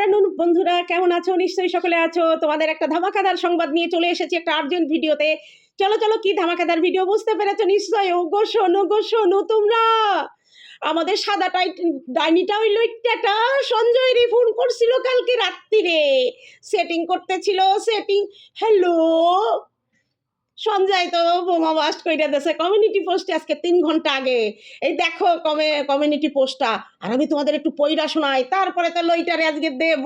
Afternoon বন্ধুরা। কেমন আছো? নিশ্চয়ই সকলে আছো। তোমাদের একটা ধামাকাদার সংবাদ নিয়ে চলে এসেছি একটা আর্জেন্ট ভিডিওতে। চলো চলো, কি ধামাকাদার ভিডিও বুঝতে পেরেছ? নিশ্চয়ই। ও গো শোনো গো, শোনো তোমরা। আমাদের সাদা টাই ডাইনিটা ওই লইটাটা সঞ্জয়েরই ফোন করছিল কালকে রাত্রিরে সেটিং করতেছিল সেটিং হ্যালো সঞ্জয় তো বোমা বাস্ট কইরা দেশে কমিউনিটি পোস্টে আজকে তিন ঘণ্টা আগে। এই দেখো কমে কমিউনিটি পোস্টটা আর আমি তোমাদের একটু পইরা শোনাই। তারপরে তো লইটারে আজকে দেব।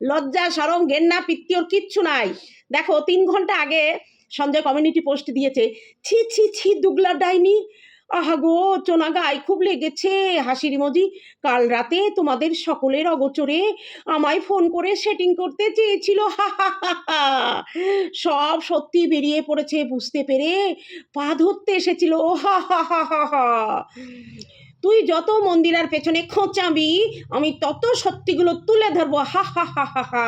লজ্জা সরম ঘেন্না, পিত্তি, ওর কিচ্ছু নাই। দেখো, তিন ঘণ্টা আগে সঞ্জয় কমিউনিটি পোস্ট দিয়েছে। ছি ছি ছি, দুগলা ডাইনি। আহা গো, চোনা গায়ে খুব লেগেছে। হাসির মজি, কাল রাতে তোমাদের সকলের অগোচরে আমায় ফোন করে সেটিং করতে চেয়েছিল। হা হা হা সব সত্যি বেরিয়ে পড়েছে, বুঝতে পেরে পা ধরতে এসেছিল। হা হা হা হা হা। তুই যত মন্দিরার পেছনে খোঁচাবি, আমি তত সত্যিগুলো তুলে ধরবো। হা হা হা হা হা।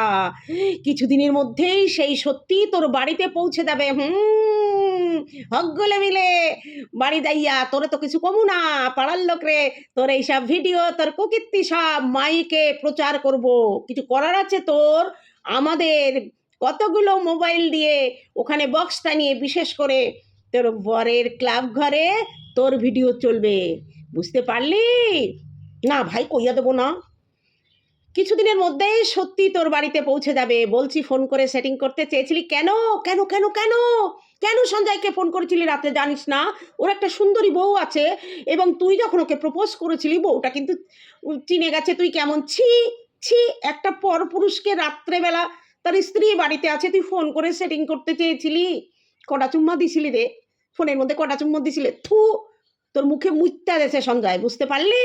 কিছুদিনের মধ্যেই সেই সত্যি তোর বাড়িতে পৌঁছে যাবে। হুম। হকগুলে মিলে বাড়ি যাইয়া তোরে তো কিছু কমু না, পাড়ার লোক রে তোর এইসব ভিডিও, তোর কুকীর্তি সব মাইকে প্রচার করব। কিছু করার আছে তোর? আমাদের কতগুলো মোবাইল দিয়ে ওখানে বক্সটা নিয়ে বিশেষ করে তোর বরের ক্লাব ঘরে তোর ভিডিও চলবে। বুঝতে পারলি? না ভাই, কইয়া দেবো না। কিছুদিনের মধ্যেই সত্যি তোর বাড়িতে পৌঁছে যাবে। বলছি ফোন করে সেটিং করতে চেয়েছিলি। কেন? কেন কেন কেন? কেন সঞ্জয়কে ফোন করেছিলি রাতে জানিস না? ওর একটা সুন্দরী বউ আছে এবং তুই যখন ওকে প্রপোজ করেছিলি, বউটা কিন্তু চিনে গেছে তুই কেমন। ছি ছি, একটা পরপুরুষকে রাত্রেবেলা তার স্ত্রী বাড়িতে আছে, তুই ফোন করে সেটিং করতে চেয়েছিলি। কটা চুম্মা দিছিলি রে? ফোনের মধ্যে কটা চুম্মা দিছিলে? থু, তোর মুখে মুইতা দেছে সঞ্জয়, বুঝতে পারলি?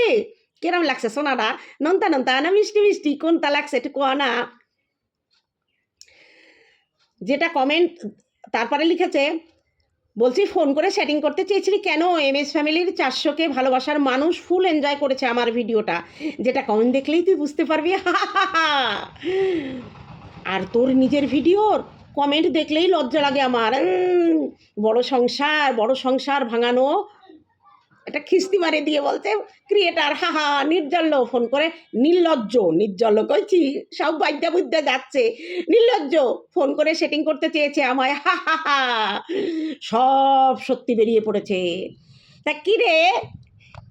কিরম লাগছে? সোনাটা নন্তা নন্তা, না মিষ্টি মিষ্টি, কোনটা লাগছে একটু না। যেটা কমেন্ট তারপরে লিখেছে, বলছি ফোন করে সেটিং করতে চেয়েছিলি কেন? এম এস ফ্যামিলির চারশোকে ভালোবাসার মানুষ ফুল এনজয় করেছে আমার ভিডিওটা। যেটা কমেন্ট দেখলেই তুই বুঝতে পারবি। আর তোর নিজের ভিডিওর কমেন্ট দেখলেই লজ্জা লাগে আমার। বড় সংসার বড় সংসার ভাঙানো। একটা খিস্তি মারে দিয়ে বলছে ক্রিয়েটার হা হা, নির্জল্য ফোন করে, নির্লজ্জ, নির্জল্য কইছি, সব বাদ্যা বুদ্যা যাচ্ছে। নির্লজ্জ ফোন করে সেটিং করতে চেয়েছে আমায়, হা হা হা, সব সত্যি বেরিয়ে পড়েছে। তা কিরে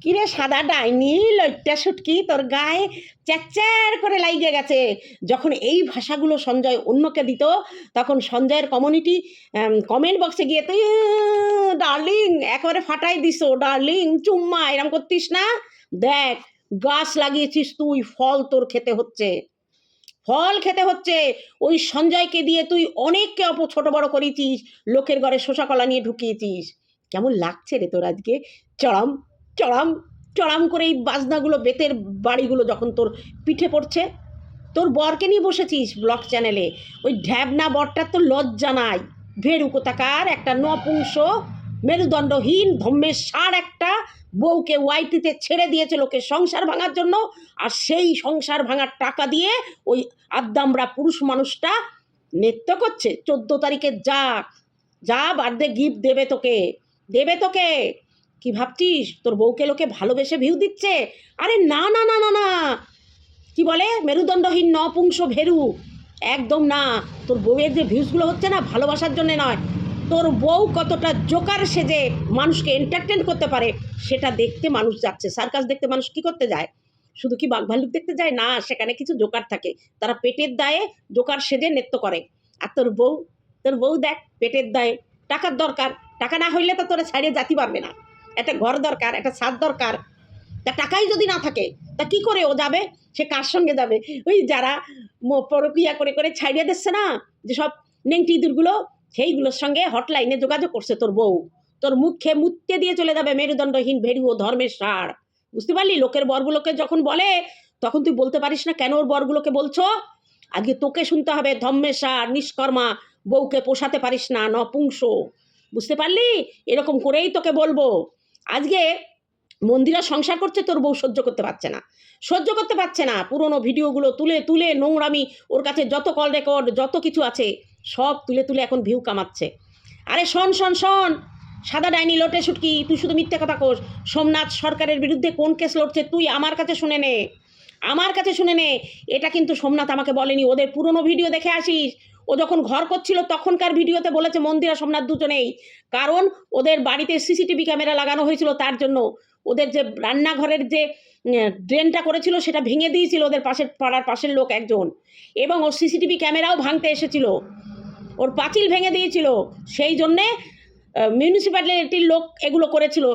কিরে সাদা ডাইনি, লইট্টা সুটকি, তোর গায়ে চ্যাচ্যার করে লাইগে গেছে। যখন এই ভাষাগুলো সঞ্জয় অন্যকে দিত, তখন সঞ্জয়ের কমিউনিটি কমেন্ট বক্সে গিয়ে, তুই ডার্লিং একেবারে ফাটাই দিস ডার্লিং চুম্মা, এরম করতিস না? দেখ, গাছ লাগিয়েছিস তুই, ফল তোর খেতে হচ্ছে। ফল খেতে হচ্ছে। ওই সঞ্জয়কে দিয়ে তুই অনেককে অপ, ছোট বড় করেছিস, লোকের ঘরে শোষা কলা নিয়ে ঢুকিয়েছিস। কেমন লাগছে রে তোর আজকে? চড়াম চড়াম চড়াম করে এই বাজনাগুলো, বেতের বাড়িগুলো যখন তোর পিঠে পড়ছে, তোর বরকে নিয়ে বসেছিস ব্লগ চ্যানেলে। ওই ঢ্যাবনা বরটার তো লজ্জা নাই। ভেরু কোথাকার, একটা নপুংস, মেরুদণ্ডহীন, ধম্মের সার একটা বউকে ওয়াইটিতে ছেড়ে দিয়েছে লোকে সংসার ভাঙার জন্য, আর সেই সংসার ভাঙার টাকা দিয়ে ওই আদ্দামরা পুরুষ মানুষটা নৃত্য করছে। চোদ্দ তারিখে যা যা বার্থডে গিফট দেবে তোকে দেবে তোকে। কি ভাবছিস তোর বউকে লোকে ভালোবেসে ভিউ দিচ্ছে? আরে না না না না না। কি বলে? মেরুদণ্ডহীন নপুংস ভেরু। একদম না। তোর বউয়ের যে ভিউজগুলো হচ্ছে না, ভালোবাসার জন্য নয়। তোর বউ কতটা জোকার সেজে মানুষকে এন্টারটেন করতে পারে, সেটা দেখতে মানুষ যাচ্ছে। সার্কাস দেখতে মানুষ কি করতে যায়? শুধু কি বাঘ ভাল্লুক দেখতে যায়? না, সেখানে কিছু জোকার থাকে। তারা পেটের দায়ে জোকার সেজে নৃত্য করে। আর তোর বউ তোর বউ দেখ, পেটের দায়ে টাকার দরকার। টাকা না হইলে তো তোরা ছাড়িয়ে জাতি পারবে না। একটা ঘর দরকার, একটা ছাদ দরকার। তা টাকাই যদি না থাকে, তা কি করে ও যাবে? সে কার সঙ্গে যাবে? ওই যারা পরকিয়া করে করে ছাইড়িয়ে দিচ্ছে না, যে সব নেংটি ইঁদুরগুলো, সেইগুলোর সঙ্গে হটলাইনে যোগাযোগ করছে তোর বউ। তোর মুখে মুততে দিয়ে চলে যাবে মেরুদণ্ডহীন ভেরু ও ধর্মের সার বুঝতে পারলি? লোকের বরগুলোকে যখন বলে, তখন তুই বলতে পারিস না কেন ওর বরগুলোকে বলছো? আগে তোকে শুনতে হবে, ধর্মের সার নিষ্কর্মা, বউকে পোষাতে পারিস না নপুংস বুঝতে পারলি? এরকম করেই তোকে বলব। আজকে মন্দিরা সংসার করছে, তোর বউ সহ্য করতে পারছে না। সহ্য করতে পারছে না। পুরনো ভিডিওগুলো তুলে তুলে নোংরামি, ওর কাছে যত কল রেকর্ড যত কিছু আছে, সব তুলে তুলে এখন ভিউ কামাচ্ছে। আরে শোন শোন শোন! সাদা ডাইনি লোটে শুটকি, তুই শুধু মিথ্যে কথা কোস। সোমনাথ সরকারের বিরুদ্ধে কোন কেস লড়ছে, তুই আমার কাছে শুনে নে। আমার কাছে শুনে নে। এটা কিন্তু সোমনাথ আমাকে বলেনি। ওদের পুরনো ভিডিও দেখে আসিস। ও যখন ঘর করছিল, তখনকার ভিডিওতে বলেছে মন্দিরা সোমনাথ দুজনেই। কারণ ওদের বাড়িতে সিসিটিভি ক্যামেরা লাগানো হয়েছিল তার জন্য। ওদের যে রান্নাঘরের যে ড্রেনটা করেছিল, সেটা ভেঙে দিয়েছিল ওদের পাশের পাড়ার পাশের লোক একজন। এবং ওর সিসিটিভি ক্যামেরাও ভাঙতে এসেছিল। ওর পাঁচিল ভেঙে দিয়েছিল। সেই জন্যে মিউনিসিপ্যালিটির লোক এগুলো করেছিল।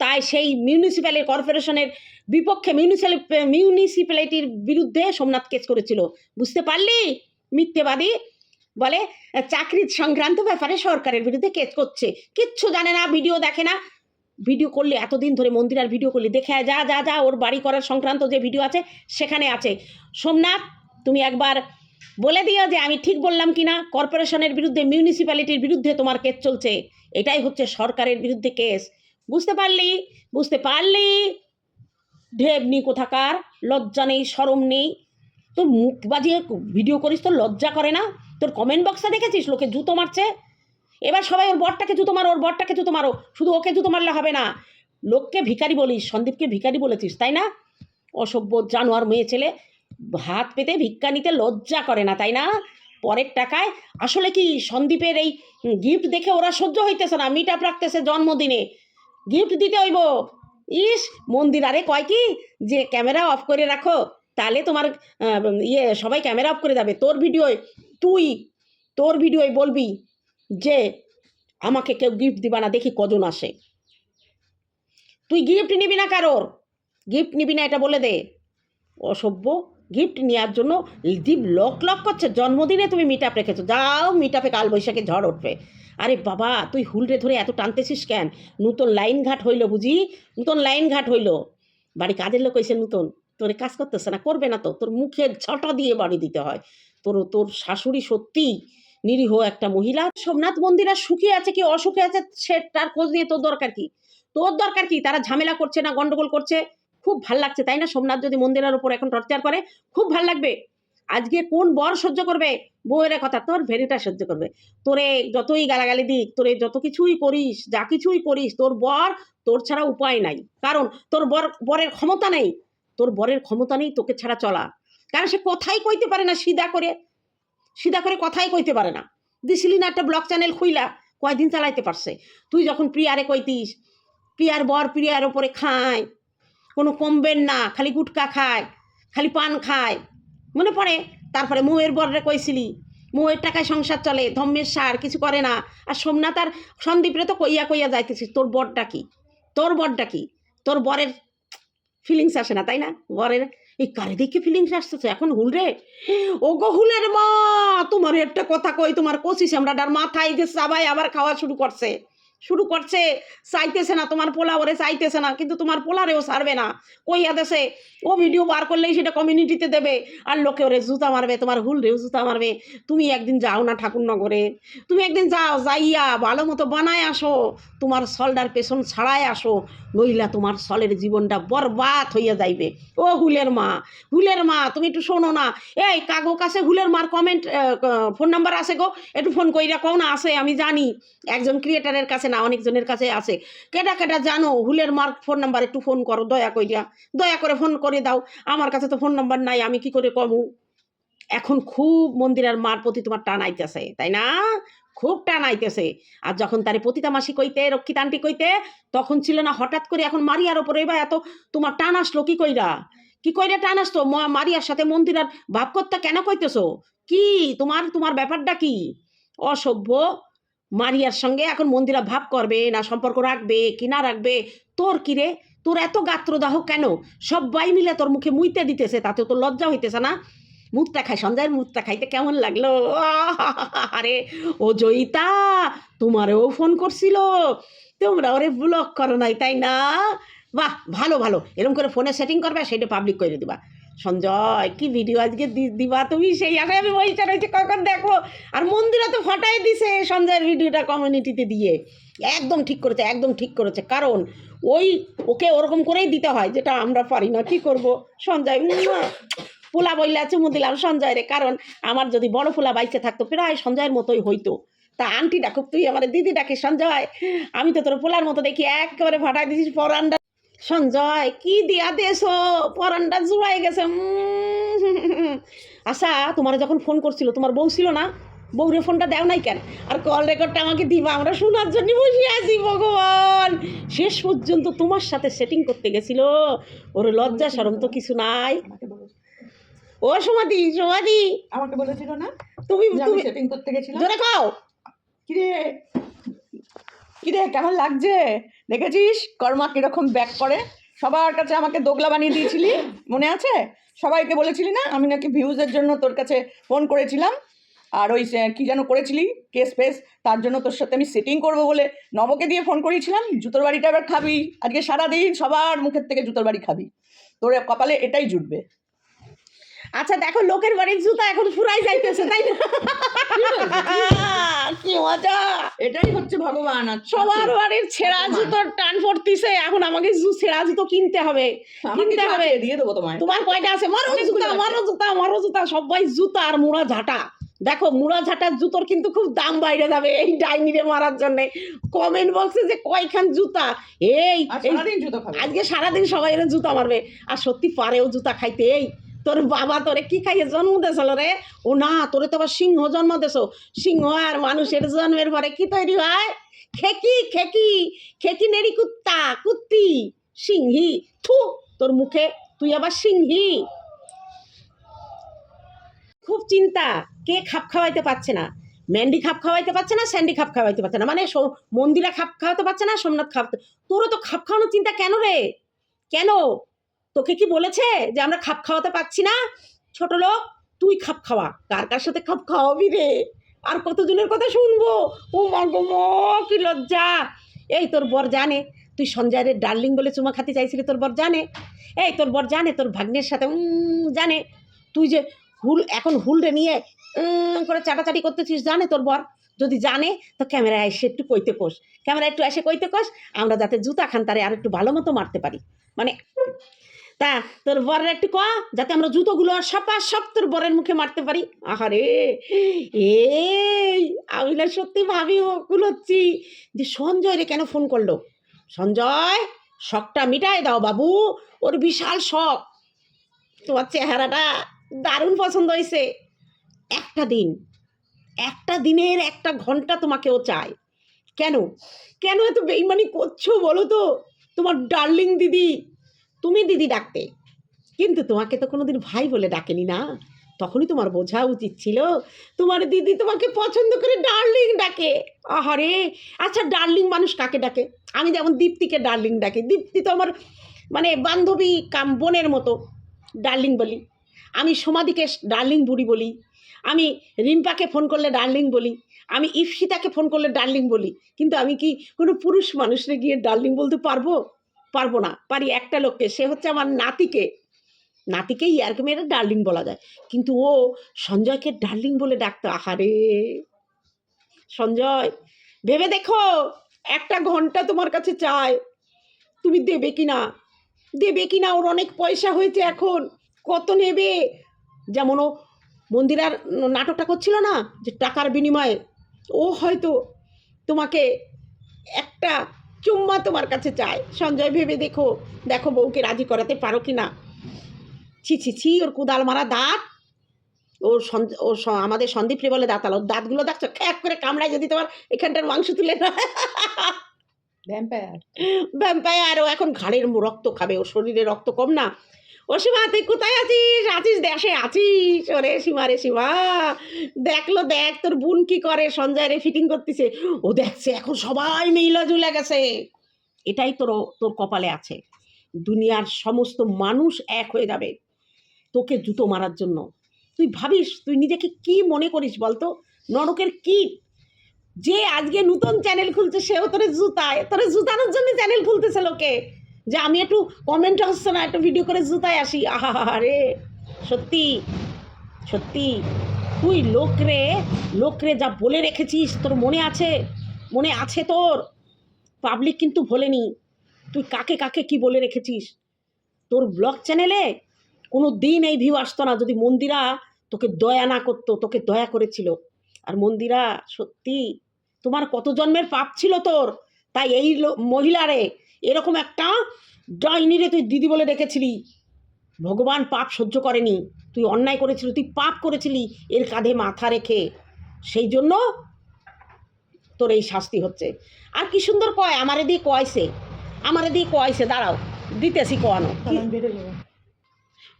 তাই সেই মিউনিসিপ্যালি কর্পোরেশনের বিপক্ষে মিউনিসিপ্যাল মিউনিসিপ্যালিটির বিরুদ্ধে সোমনাথ কেস করেছিল। বুঝতে পারলি? মিথ্যেবাদী? বলে চাকরির সংক্রান্ত ব্যাপারে সরকারের বিরুদ্ধে কেস করছে। কিচ্ছু জানে না, ভিডিও দেখে না। ভিডিও করলে এতদিন ধরে মন্দিরার ভিডিও করলে দেখে যা যা যা, ওর বাড়ি করার সংক্রান্ত যে ভিডিও আছে, সেখানে আছে। সোমনাথ, তুমি একবার বলে দিও যে আমি ঠিক বললাম কি না কর্পোরেশনের বিরুদ্ধে, মিউনিসিপ্যালিটির বিরুদ্ধে তোমার কেস চলছে। এটাই হচ্ছে সরকারের বিরুদ্ধে কেস। বুঝতে পারলি? বুঝতে পারলি? ঢেবনি কোথাকার, লজ্জা নেই সরম নেই। তোর মুখ বাজিয়ে ভিডিও করিস তো, লজ্জা করে না? তোর কমেন্ট বক্সে দেখেছিস? লোকে জুতো মারছে? এবার সবাই ওর বরটাকে জুতো মারো, ওর বরটাকে জুতো মারো। শুধু ওকে জুতো মারলে হবে না। লোককে ভিখারি বলিস, সন্দীপকে ভিখারি বলেছিস, তাই না? অসভ্য জানোয়ার মেয়ে ছেলে, হাত পেতে ভিক্ষা নিতে লজ্জা করে না, তাই না? পরের টাকায়, আসলে কি সন্দীপের এই গিফট দেখে ওরা সহ্য হইতেছে না? মিট আপ রাখতেছে জন্মদিনে। গিফট দিতে হইব। ইস, মন্দির, আরে কয় কি? যে ক্যামেরা অফ করে রাখো, তাহলে তোমার ইয়ে সবাই ক্যামেরা অফ করে যাবে। তোর ভিডিওয় তুই তোর ভিডিওয় বলবি যে আমাকে কেউ গিফট দিবা না, দেখি কজন আসে। তুই গিফট নিবি না কারোর? গিফট নিবি না, এটা বলে দে। অসভ্য। গিফট নেওয়ার জন্য দীপ লক লক করছে। জন্মদিনে তুমি মিট আপ রেখেছো। যাও মিট আপে কাল বৈশাখে ঝড় উঠবে। আরে বাবা, তুই হুলরে ধরে এত টানতেছিস কেন? নূতন লাইন ঘাট হইল বুঝি? নূতন লাইন ঘাট হইল। বাড়ি কাজের লোক হয়েছে নূতন। তোরে কাজ করতেছে না, করবে না তো। তোর মুখে ছটা দিয়ে বাড়ি দিতে হয়। তোর তোর শাশুড়ি সত্যি নিরীহ একটা মহিলা। সোমনাথ মন্দিরা সুখী আছে কি, অসুখে আছে সে তার খোঁজ নিয়ে তোর দরকার কি? তোর দরকার কি? তারা ঝামেলা করছে না, গন্ডগোল করছে। খুব ভালো লাগছে, তাই না? সোমনাথ যদি মন্দিরের উপর এখন টর্চার করে, খুব ভালো লাগবে। আজকে কোন বর সহ্য করবে? বউয়ের কথা, তোর ভেরিটা সহ্য করবে। তোরে যতই গালাগালি দিক, তোরে যত কিছুই করিস, যা কিছুই করিস, তোর বর তোর ছাড়া উপায় নাই। কারণ তোর বর, বরের ক্ষমতা নেই। তোর বরের ক্ষমতা নেই তোকে ছাড়া চলা। কারণ সে কথাই কইতে পারে না সিধা করে। সিধা করে কথাই কইতে পারে না। দিছিলি না একটা ব্লগ চ্যানেল খুইলা, কয়দিন চালাইতে পারছে। তুই যখন প্রিয়ারে কইতিস, প্রিয়ার বর প্রিয়ার ওপরে খায়, কোনো কমবেন না, খালি গুটকা খায়, খালি পান খায়, মনে পড়ে? তারপরে মৌয়ের বররে কইছিলি, মৌয়ের টাকায় সংসার চলে, ধম্মের সার, কিছু করে না। আর সোমনাথ আর সন্দীপরে তো কইয়া কইয়া যাইতেছিস, তোর বরটা কি? তোর বরটা কি? তোর বরের ফিলিংস আসে না, তাই না? বরের এই কারে দেখে ফিলিংস আসতেছে, এখন হুল রে। ও গো হুলের মা তোমার একটা কথা কই, তোমার কষি সামরাটার মাথায় যে সবাই আবার খাওয়া শুরু করছে। শুরু করছে, চাইতেছে না, তোমার পোলা ওরে চাইতেছে না, কিন্তু তোমার পোলারেও ছাড়বে না। কইয়া দেশে ও ভিডিও বার করলেই সেটা কমিউনিটিতে দেবে, আর লোকে ওরে জুতা মারবে, তোমার হুল রেও জুতা মারবে। তুমি একদিন যাও না ঠাকুরনগরে। তুমি একদিন যাও, যাইয়া ভালো মতো বানায় আসো, তোমার সলডার পেছন ছাড়ায় আসো, নইলা তোমার সলের জীবনটা বরবাদ হইয়া যাইবে। ও হুলের মা হুলের মা, তুমি একটু শোনো না। এই, কাগো কাছে হুলের মার কমেন্ট ফোন নাম্বার আছে গো, একটু ফোন কইরা কও না, আছে, আমি জানি। একজন ক্রিয়েটারের কাছে না, অনেকজনের কাছে আছে। কেটা কেটা জানো, হুলের মার ফোন নাম্বার একটু ফোন করো, দয়া কইরা। দয়া করে ফোন করে দাও। আমার কাছে তো ফোন নাম্বার নাই, আমি কি করে কমু? এখন খুব মন্দিরের মার প্রতি তোমার টান আইতেছে, তাই না? খুব টান আইতেছে। আর যখন তারে পতিতা মাসি কইতে রক্ষিতান্টি কইতে, তখন ছিল না হঠাৎ করে এখন মারিয়ার ওপরে বা এত তোমার টান আসলো কি কইরা? কি কইরা টান আসতো মারিয়ার সাথে মন্দিরার ভাব করতে কেন কইতেছো? কি? তোমার তোমার ব্যাপারটা কি? অসভ্য। মারিয়ার সঙ্গে এখন মন্দিরা ভাব করবে, না সম্পর্ক রাখবে, কি না রাখবে? তোর কি রে? তোর এত গাত্রদাহ কেন? সবাই মিলে তোর মুখে মুইতে দিতেছে, তাতে তোর লজ্জা হইতেছে না? মুখটা খাই সন্ধ্যার মুখটা খাইতে কেমন লাগল? আরে ও জয়িতা, তোমারও ফোন করছিল। তোমরা ওরে ব্লক করো নাই, তাই না? বাহ, ভালো ভালো। এরকম করে ফোনে সেটিং করবে, সেটা পাবলিক করে দিবা। সঞ্জয়, কি ভিডিও আজকে দিবা তুমি? সেই আগে আমি বইটা রয়েছে কখন দেখো? আর মন্দিরা তো ফাটাই দিছে সঞ্জয়ের ভিডিওটা কমিউনিটিতে দিয়ে। একদম ঠিক করেছে, একদম ঠিক করেছে। কারণ ওই ওকে ওরকম করেই দিতে হয়, যেটা আমরা পারি না। কী করব? সঞ্জয়। পোলা বইলা চুমু দিলাম সঞ্জয় রে কারণ আমার যদি বড় পোলা বাইসে থাকতো, প্রায় সঞ্জয়ের মতোই হইতো। তা আন্টি ডাকুক তুই আমার দিদি ডাকে সঞ্জয়, আমি তো তোর পোলার মতো দেখি, একেবারে ফাটাই দিছিস পরান্ডা সঞ্জয় কি দিয়া দেছো পরানটা জুড়াই গেছে উম। আচ্ছা তোমার যখন ফোন করছিল তোমার বউ ছিল না? বউরে ফোনটা দেও নাই কেন? আর কল রেকর্ডটা আমাকে দিবা আমরা শোনার জন্য বসে আছি ভগবান! শেষ পর্যন্ত তোমার সাথে সেটিং করতে গেছিল। ওর লজ্জা সরম তো কিছু নাই। ও সমাধি সমাধি আমাকে বলেছিল না? তুমি তুমি সেটিং করতে গেছিলাম। জোরে খাও কিরে? কিরে কেমন লাগছে? দেখেছিস? কর্মা কীরকম ব্যাক করে? সবার কাছে আমাকে দোগলা বানিয়ে দিয়েছিলি, মনে আছে? সবাইকে বলেছিলি না, আমি নাকি ভিউজের জন্য তোর কাছে ফোন করেছিলাম। আর ওই কি যেন করেছিলি? কেস ফেস, তার জন্য তোর সাথে আমি সেটিং করব বলে নবকে দিয়ে ফোন করেছিলাম জুতোর বাড়িটা এবার খাবি। আজকে সারাদিন সবার মুখের থেকে জুতোর বাড়ি খাবি। তোর কপালে এটাই জুটবে। আচ্ছা দেখো লোকের বাড়ির জুতা এখন ফুরাই যাইতেছে তাই না? কি মজা। এটাই হচ্ছে ভগবান। সবার বাড়ির ছেঁড়া জুতোর টান পড়তিছে এখন আমাকে ছেঁড়া জুতো কিনতে হবে কিনতে হবে। দিয়ে দেবো তোমায়। তোমার কয়টা আছে? মারো জুতা মারো জুতা মারো জুতা সবাই জুতা আর মুড়া ঝাঁটা। দেখো মুড়া ঝাঁটার জুতোর কিন্তু খুব দাম বাইরে যাবে এই ডাইনিরে মারার জন্য। কমেন্ট বক্সে যে কয়খান জুতা এই জুতো আজকে সারাদিন সবাই এর জুতা মারবে। আর সত্যি পারেও জুতা খাইতে এই তোর বাবা তোরে কি খাইয়ে জন্ম দিয়েছিল রে? ও না, তোরে তো আবার সিংহ জন্ম দেছো সিংহ আর মানুষের জন্মের পরে কি তৈরি হয়? খেকি খেকি খেকি নেড়ি কুত্তা, কুত্তি, সিংহি। থু, তোর মুখে, তুই আবার সিংহি। খুব চিন্তা, কে খাপ খাওয়াইতে পারছে না? ম্যান্ডি খাপ খাওয়াইতে পারছে না, স্যান্ডি খাপ খাওয়াইতে পারছে না? মানে মন্দিরা খাপ খাওয়াতে পারছে না, সোমনাথ খাপ তোরও তো খাপ খাওয়ানোর চিন্তা কেন রে? কেন? তোকে কি বলেছে যে আমরা খাপ খাওয়াতে পারছি না? ছোট লোক, তুই খাপ খাওয়া। কার কার সাথে খাপ খাওয়াবি রে? আর কতজনের কথা শুনব? ও মা গো কি লজ্জা। এই তোর বর জানে, তুই সঞ্জয়ের ডার্লিং বলে চুমা খাতে চাইছিলি, তোর বর জানে। এই তোর বর জানে, তোর ভাগ্নের সাথে জানে। তুই যে হুল, এখন হুলরে নিয়ে করে চাটাচাটি করতেছিস, জানে তোর বর? যদি জানে, তো ক্যামেরায় এসে একটু কইতে কোষ ক্যামেরা একটু এসে কইতে কোষ আমরা যাতে জুতা খান তারে আর একটু ভালো মতো মারতে পারি। মানে তা, তোর বরের একটু ক, যাতে আমরা জুতোগুলো সপা সব তোর বরের মুখে মারতে পারি। আহারে, এই, আমি না সত্যি ভাবি কুলোচ্ছি যে সঞ্জয় রে কেন ফোন করল? সঞ্জয়, শখটা মিটায় দাও বাবু, ওর বিশাল শখ। তোমার চেহারাটা দারুণ পছন্দ হয়েছে। একটা দিন, একটা দিনের একটা ঘণ্টা তোমাকেও চায় কেন? কেন এত বেইমানি করছ বলো তো? তোমার ডার্লিং দিদি তুমি দিদি ডাকতে। কিন্তু তোমাকে তো কোনোদিন ভাই বলে ডাকেনি না। তখনই তোমার বোঝা উচিত ছিল। তোমার দিদি তোমাকে পছন্দ করে ডার্লিং ডাকে। আহারে! আচ্ছা ডার্লিং মানুষ কাকে ডাকে? আমি যেমন দীপ্তিকে ডার্লিং ডাকি। দীপ্তি তো আমার মানে বান্ধবী কাম বোনের মতো। ডার্লিং বলি। আমি সমাধিকে ডার্লিং বুড়ি বলি। আমি রিম্পাকে ফোন করলে ডার্লিং বলি। আমি ইফসিতাকে ফোন করলে ডার্লিং বলি। কিন্তু আমি কি কোনো পুরুষ মানুষরে গিয়ে ডার্লিং বলতে পারব? পারব না, পারি একটা লোককে, সে হচ্ছে আমার নাতিকে। নাতিকে ইয়ারকে মেরে ডার্লিং বলা যায়। কিন্তু ও সঞ্জয়কে ডার্লিং বলে ডাকতো। আহারে! সঞ্জয়, ভেবে দেখো, একটা ঘণ্টা তোমার কাছে চায় তুমি দেবে কি না? দেবে কি না? ওর অনেক পয়সা হয়েছে এখন। কত নেবে? যেমন ও মন্দিরার নাটকটা করছিল না, যে টাকার বিনিময়ে। ও হয়তো তোমাকে একটা চুম্মা তোমার কাছে চায় সঞ্জয় ভেবে দেখো দেখো বউকে রাজি করাতে পারো কি না? ছি ছি ছি ওর কুদাল মারা দাঁত। ওর ও আমাদের সন্দীপ রে বলে দাঁতাল। ওর দাঁতগুলো দেখছ? খ্যাক করে কামড়ায় যদি তোমার এখানটার মাংস তুলে না ভ্যাম্পায়ার ভ্যাম্পায়ার ও এখন ঘাড়ের রক্ত খাবে। ওর শরীরে রক্ত কম না। ও সীমা, তুই কোথায় আছিস? আছিস দেশে, আছিস? ওরে সীমা, রে সীমা। দেখল, দেখ তোর বোন কি করে, সঞ্জয় রে ফিটিং করতেছে। ও দেখছে, এখন সবাই মেইলা জুলে গেছে। এটাই তোর তোর কপালে আছে। দুনিয়ার সমস্ত মানুষ এক হয়ে যাবে তোকে জুতো মারার জন্য। তুই ভাবিস, তুই নিজেকে কি মনে করিস বলতো? নরকের কীট। যে আজকে নতুন চ্যানেল খুলছে, সেও তোরে জুতায়, তোরে জুতানোর জন্য চ্যানেল খুলতেছে লোকে। যে আমি একটু কমেন্ট হচ্ছে না, একটু ভিডিও করে জুতায় আসি। আহা রে সত্যি সত্যি। তুই লোকরে লোকরে যা বলে রেখেছিস, তোর মনে আছে? মনে আছে তোর? পাবলিক কিন্তু ভোলেনি। তুই কাকে কাকে কি বলে রেখেছিস? তোর ব্লগ চ্যানেলে কোনো দিন এই ভিউ আসতো না, যদি মন্দিরা তোকে দয়া না করতো, তোকে দয়া করেছিল। আর মন্দিরা, সত্যি, তোমার কত জন্মের পাপ ছিল তোর? তাই এই মহিলারে এরকম একটা ডাইনিরে তুই দিদি বলে রেখেছিলি ভগবান পাপ সহ্য করেনি। তুই অন্যায় করেছিলি তুই পাপ করেছিলি এর কাঁধে মাথা রেখে। সেই জন্য তোর এই শাস্তি হচ্ছে। আর কি সুন্দর কয় আমারে দিয়ে কয়ছে। আমারে দিয়ে কয়ছে দাঁড়াও দিতেছি কোয়ানো।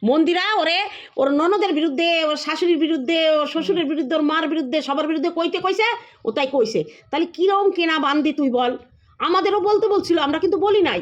মন্দিরা ওরে ওর ননদের বিরুদ্ধে ওর শাশুড়ির বিরুদ্ধে ওর শ্বশুরের বিরুদ্ধে ওর মার বিরুদ্ধে সবার বিরুদ্ধে কইতে কইছে ও তাই কইছে। তাহলে কীরকম কেনা বান্দি তুই বল। আমাদেরও বলতে বলছিল, আমরা কিন্তু বলি নাই।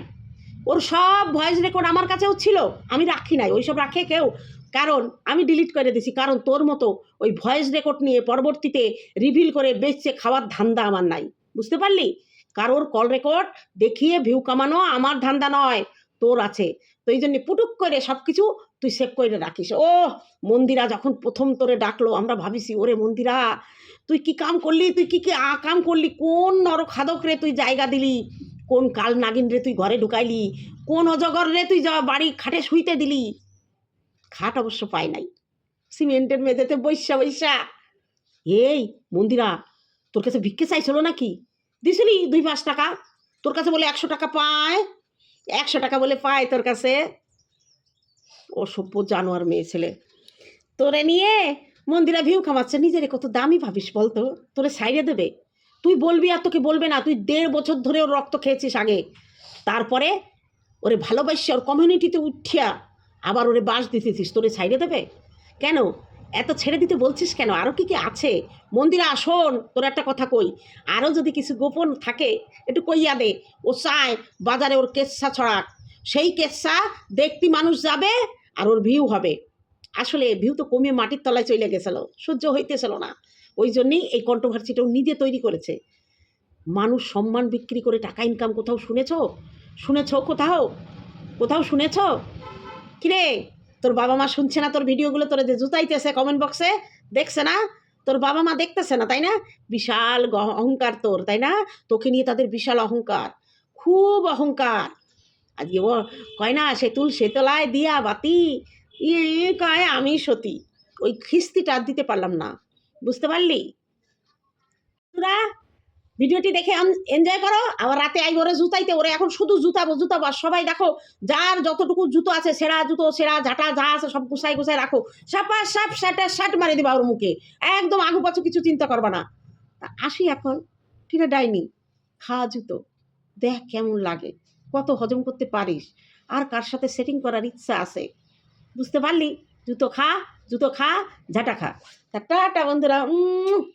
ওর সব ভয়েস রেকর্ড আমার কাছেও ছিল, আমি রাখি নাই। ওইসব রাখে কেউ। কারণ আমি ডিলিট করে দিছি, কারণ তোর মতো ওই ভয়েস রেকর্ড নিয়ে পরবর্তীতে রিভিল করে বেচছে খাওয়ার ধান্দা আমার নাই। বুঝতে পারলি? কারোর কল রেকর্ড দেখিয়ে ভিউ কামানো আমার ধান্দা নয়, তোর আছে। তো এই জন্য পুটুক করে সব কিছু তুই সেভ করে রাখিস। ও মন্দিরা যখন প্রথম তোরে ডাকলো, আমরা ভাবিছি, ওরে মন্দিরা, তুই কি কাম করলি? তুই কি কি আ, কাম করলি? কোন নরখাদক রে তুই জায়গা দিলি? কোন কাল নাগিন রে তুই ঘরে ঢুকাইলি? কোন অজগর রে তুই যা, বাড়ি খাটে শুইতে দিলি? খাট অবশ্য পাই নাই। সিমেন্টের মেঝেতে বৈশা বৈশা। এই, মন্দিরা, তোর কাছে ভিক্ষে চাইছিল নাকি? দিছিলি দুই পাঁচ টাকা? তোর কাছে বলে একশো টাকা পায়? একশো টাকা বলে পায় তোর কাছে? অসভ্য জানোয়ার মেয়ে ছেলে। তোরে নিয়ে মন্দিরা ভিউ কামাচ্ছে নিজেরে কত দামি ভাবিস বলতো? তোরে সাইডে দেবে? তুই বলবি আর তোকে বলবে না, তুই দেড় বছর ধরে ওর রক্ত খেয়েছিস আগে। তারপরে ওরে ভালোবাসি ওর কমিউনিটিতে উঠিয়া আবার ওরে বাস দিতেছিস, তোরে সাইডে দেবে? কেন? এত ছেড়ে দিতে বলছিস কেন? আরও কি কি আছে? মন্দিরে আসন তোর একটা কথা কই। আরও যদি কিছু গোপন থাকে, একটু কইয়া দে। ও চায় বাজারে ওর কেচ্ছা ছড়াক। সেই কেচ্ছা দেখতি মানুষ যাবে আর ওর ভিউ হবে। আসলে ভিউ তো কমিয়ে মাটির তলায় চলে গেছিল, সহ্য হইতেছিল না। ওই জন্যই এই কন্ট্রোভার্সিটাও নিজে তৈরি করেছে। মানুষ সম্মান বিক্রি করে টাকা ইনকাম কোথাও শুনেছ? শুনেছ কোথাও? কোথাও শুনেছ? কিরে, তোর বাবা মা শুনছে না তোর ভিডিওগুলো? তোর যে জুতাইতেছে কমেন্ট বক্সে দেখছে না? তোর বাবা মা দেখতেছে না, তাই না? বিশাল অহংকার তোর, তাই না? তোকে নিয়ে তাদের বিশাল অহংকার, খুব অহংকার। আজকে ও কয় না, সে তুল সেতলায় দিয়া বাতি ই ই কয়, আমি সতী। ওই খিস্তিটা দিতে পারলাম না। বুঝতে পারলি? তোরা ভিডিওটি দেখে এনজয় করো। আবার রাতে আই ওরে জুতাইতে, ওরে এখন শুধু জুতাবো জুতাবো আর সবাই দেখো, যার যতটুকু জুতো আছে, সেরা জুতো, সেরা ঝাঁটা যা আছে, সব গুছাই গুছাই রাখো। সাপা সাপ শাটা শাট মারি দিবা ওর মুখে। একদম আগু পাছু কিছু চিন্তা করবা না। আসি এখন, কিনা ডাইনি, খাওয়া জুতো। দেখ কেমন লাগে। কত হজম করতে পারিস? আর কার সাথে সেটিং করার ইচ্ছা আছে? বুঝতে পারলি? জুতো খা জুতো খা, ঝাঁটা খা। টাটা বন্ধুরা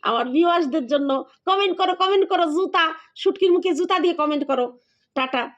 আমার ভিউয়ার্সদের জন্য কমেন্ট করো কমেন্ট করো, জুতা, শুটকির মুখে জুতা দিয়ে কমেন্ট করো। টাটা।